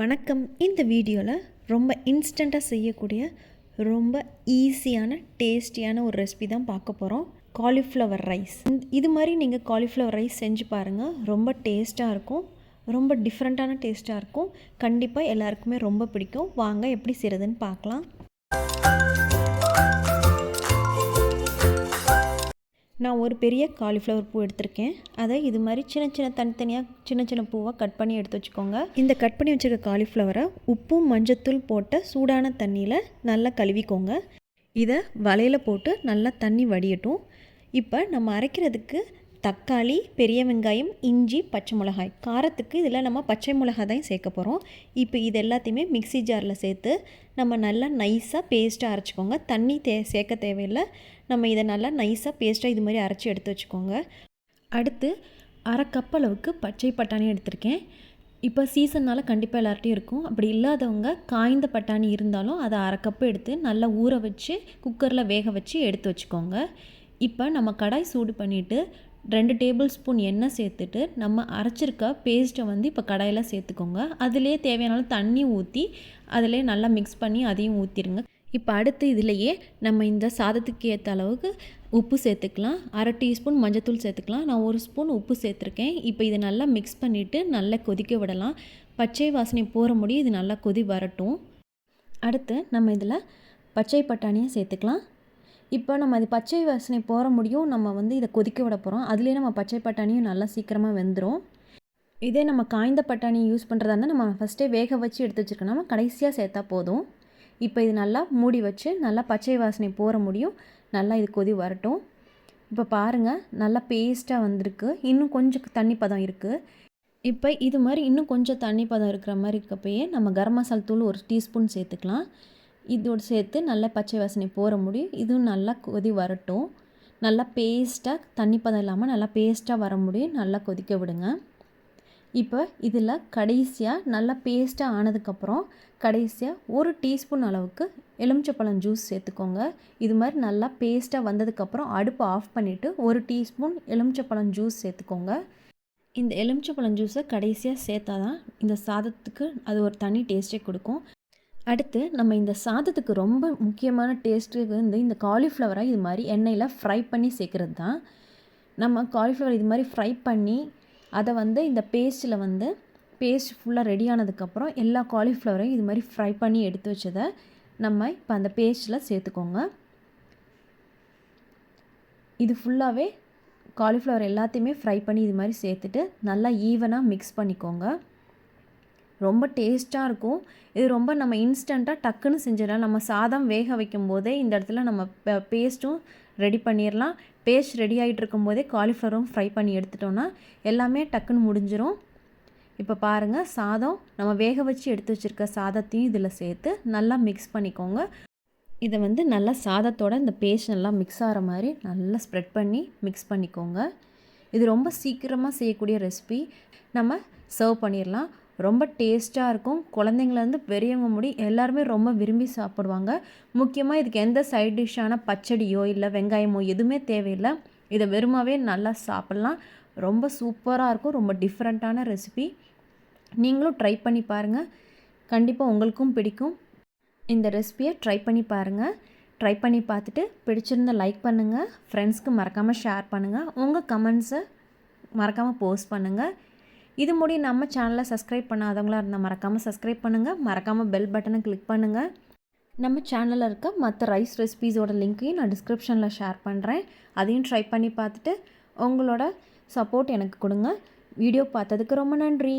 வணக்கம். இந்த வீடியோவில் ரொம்ப இன்ஸ்டண்ட்டாக செய்யக்கூடிய ரொம்ப ஈஸியான டேஸ்டியான ஒரு ரெசிபி தான் பார்க்க போகிறோம் காலிஃப்ளவர் ரைஸ். இது மாதிரி நீங்கள் காலிஃப்ளவர் ரைஸ் செஞ்சு பாருங்கள் ரொம்ப டேஸ்ட்டாக இருக்கும். ரொம்ப டிஃப்ரெண்ட்டான டேஸ்ட்டாக இருக்கும். கண்டிப்பாக எல்லாருக்குமே ரொம்ப பிடிக்கும். வாங்க எப்படி செய்கிறதுன்னு பார்க்கலாம். நான் ஒரு பெரிய காலிஃப்ளவர் பூ எடுத்திருக்கேன். அதை இது மாதிரி சின்ன சின்ன தனித்தனியாக சின்ன சின்ன பூவாக கட் பண்ணி எடுத்து வச்சுக்கோங்க. இந்த கட் பண்ணி வச்சுருக்க காலிஃப்ளவரை உப்பும் மஞ்சத்தூள் போட்ட சூடான தண்ணியில் நல்லா கழுவிக்கோங்க. இதை வலையில் போட்டு நல்லா தண்ணி வடியட்டும். இப்போ நம்ம அரைக்கிறதுக்கு தக்காளி பெரிய வெங்காயம் இஞ்சி பச்சை மிளகாய். காரத்துக்கு இதில் நம்ம பச்சை மிளகாய் தான் சேர்க்க போகிறோம். இப்போ இது எல்லாத்தையுமே மிக்சி ஜாரில் சேர்த்து நம்ம நல்லா நைஸாக பேஸ்ட்டாக அரைச்சிக்கோங்க. தண்ணி தே சேர்க்க தேவையில்லை. நம்ம இதை நல்லா நைஸாக பேஸ்ட்டாக இது மாதிரி அரைச்சி எடுத்து வச்சுக்கோங்க. அடுத்து அரை கப் அளவுக்கு பச்சை பட்டாணி எடுத்திருக்கேன். இப்போ சீசன்னால் கண்டிப்பாக எல்லார்ட்டையும் இருக்கும். அப்படி இல்லாதவங்க காய்ந்த பட்டாணி இருந்தாலும் அதை அரை கப்பு எடுத்து நல்லா ஊற வச்சு குக்கரில் வேக வச்சு எடுத்து வச்சுக்கோங்க. இப்போ நம்ம கடாய் சூடு பண்ணிவிட்டு ரெண்டு டேபிள் ஸ்பூன் எண்ணெய் சேர்த்துட்டு நம்ம அரைச்சிருக்க பேஸ்ட்டை வந்து இப்போ கடாயில் சேர்த்துக்கோங்க. அதிலே தேவையான தண்ணி ஊற்றி அதிலே நல்லா மிக்ஸ் பண்ணி அதையும் ஊற்றிடுங்க இப்போ அடுத்து இதிலையே நம்ம இந்த சாதத்துக்கு ஏற்ற அளவுக்கு உப்பு சேர்த்துக்கலாம். அரை டீஸ்பூன் மஞ்சத்தூள் சேர்த்துக்கலாம். நான் ஒரு ஸ்பூன் உப்பு சேர்த்துருக்கேன். இப்போ இதை நல்லா மிக்ஸ் பண்ணிவிட்டு நல்லா கொதிக்க விடலாம். பச்சை வாசனை போகிற முடியும். இது நல்லா கொதி வரட்டும். அடுத்து நம்ம இதில் பச்சை பட்டாணியை சேர்த்துக்கலாம். இப்போ நம்ம அது பச்சை வாசனை போகிற முடியும். நம்ம வந்து இதை கொதிக்க விட போகிறோம் அதுலேயே நம்ம பச்சை பட்டாணியும் நல்லா சீக்கிரமாக வெந்துடும் இதே நம்ம காய்ந்த பட்டாணி யூஸ் பண்ணுறதா இருந்தால் நம்ம ஃபஸ்ட்டே வேக வச்சு எடுத்து வச்சுருக்கோம் நம்ம கடைசியாக சேர்த்தா போதும். இப்போ இது நல்லா மூடி வச்சு நல்லா பச்சை வாசனை போகிற முடியும். நல்லா இது கொதி வரட்டும். இப்போ பாருங்கள் நல்லா பேஸ்ட்டாக வந்திருக்கு. இன்னும் கொஞ்சம் தண்ணி பதம் இருக்குது இப்போ இது மாதிரி இன்னும் கொஞ்சம் தண்ணி பதம் இருக்கிற மாதிரி இருக்கப்பயே நம்ம கரம் மசால் தூள் ஒரு டீஸ்பூன் சேர்த்துக்கலாம். இதோடு சேர்த்து நல்லா பச்சை வாசனை போகிற முடியும். இதுவும் நல்லா கொதி வரட்டும். நல்லா பேஸ்ட்டாக தண்ணி பதம் இல்லாமல் நல்லா பேஸ்ட்டாக வர முடியும். நல்லா கொதிக்க விடுங்க. இப்போ இதில் கடைசியாக நல்லா பேஸ்ட்டாக ஆனதுக்கப்புறம் கடைசியாக ஒரு டீஸ்பூன் அளவுக்கு எலுமிச்சப்பழம் ஜூஸ் சேர்த்துக்கோங்க. இது மாதிரி நல்லா பேஸ்ட்டாக வந்ததுக்கப்புறம் அடுப்பை ஆஃப் பண்ணிவிட்டு ஒரு டீஸ்பூன் எலுமிச்சப்பழம் ஜூஸ் சேர்த்துக்கோங்க. இந்த எலுமிச்சப்பழம் ஜூஸை கடைசியாக சேர்த்தா தான் இந்த சாதத்துக்கு அது ஒரு தனி டேஸ்ட்டே கொடுக்கும். அடுத்து நம்ம இந்த சாதத்துக்கு ரொம்ப முக்கியமான டேஸ்ட்டு வந்து இந்த காலிஃப்ளவரை இது மாதிரி எண்ணெயில் ஃப்ரை பண்ணி சேர்க்குறது தான் நம்ம காலிஃப்ளவர் இது மாதிரி ஃப்ரை பண்ணி அதை வந்து இந்த பேஸ்ட்டில் வந்து பேஸ்ட் ஃபுல்லாக ரெடி ஆனதுக்கப்புறம் எல்லா காலிஃப்ளவரையும் இது மாதிரி ஃப்ரை பண்ணி எடுத்து வச்சதை நம்ம இப்போ அந்த பேஸ்ட்டில் சேர்த்துக்கோங்க. இது ஃபுல்லாகவே காலிஃப்ளவர் எல்லாத்தையுமே ஃப்ரை பண்ணி இது மாதிரி சேர்த்துட்டு நல்லா ஈவனாக மிக்ஸ் பண்ணிக்கோங்க. ரொம்ப டேஸ்ட்டாக இருக்கும். இது ரொம்ப நம்ம இன்ஸ்டண்ட்டாக டக்குன்னு செஞ்சிடலாம். நம்ம சாதம் வேக வைக்கும் போதே இந்த இடத்துல நம்ம பேஸ்ட்டும் ரெடி பண்ணிடலாம். பேஸ்ட் ரெடி ஆகிட்டு இருக்கும்போதே காலிஃப்ளவரும் ஃப்ரை பண்ணி எடுத்துட்டோன்னா எல்லாமே டக்குன்னு முடிஞ்சிடும் இப்போ பாருங்கள் சாதம் நம்ம வேக வச்சு எடுத்து வச்சுருக்க சாதத்தையும் இதில் சேர்த்து நல்லா மிக்ஸ் பண்ணிக்கோங்க. இதை வந்து நல்லா சாதத்தோட இந்த பேஸ்ட் நல்லா மிக்ஸ் ஆகிற மாதிரி நல்லா ஸ்ப்ரெட் பண்ணி மிக்ஸ் பண்ணிக்கோங்க. இது ரொம்ப சீக்கிரமாக செய்யக்கூடிய ரெசிபி நம்ம சர்வ் பண்ணிடலாம். ரொம்ப டேஸ்ட்டாக இருக்கும். குழந்தைங்கலேருந்து பெரியவங்க முடி எல்லாருமே ரொம்ப விரும்பி சாப்பிடுவாங்க. முக்கியமாக இதுக்கு எந்த சைட் டிஷ்ஷான பச்சடியோ இல்லை வெங்காயமோ எதுவுமே தேவையில்லை. இதை வெறுமாவே நல்லா சாப்பிட்லாம். ரொம்ப சூப்பராக இருக்கும். ரொம்ப டிஃப்ரெண்ட்டான ரெசிபி நீங்களும் ட்ரை பண்ணி பாருங்கள் கண்டிப்பாக உங்களுக்கும் பிடிக்கும். இந்த ரெசிபியை ட்ரை பண்ணி பாருங்கள் ட்ரை பண்ணி பார்த்துட்டு பிடிச்சிருந்த லைக் பண்ணுங்கள் ஃப்ரெண்ட்ஸ்க்கு மறக்காமல் ஷேர் பண்ணுங்கள் உங்கள் கமெண்ட்ஸை மறக்காமல் போஸ்ட் பண்ணுங்கள் இது மூடி நம்ம சேனலை சப்ஸ்கிரைப் பண்ணாதவங்களாக இருந்தால் மறக்காமல் சப்ஸ்கிரைப் பண்ணுங்கள் மறக்காமல் பெல் பட்டனை கிளிக் பண்ணுங்கள் நம்ம சேனலில் இருக்க மற்ற ரைஸ் ரெசிபீஸோட லிங்க்கையும் நான் டிஸ்கிரிப்ஷனில் ஷேர் பண்ணுறேன் அதையும் ட்ரை பண்ணி பார்த்துட்டு உங்களோட சப்போர்ட் எனக்கு கொடுங்க. வீடியோ பார்த்ததுக்கு ரொம்ப நன்றி.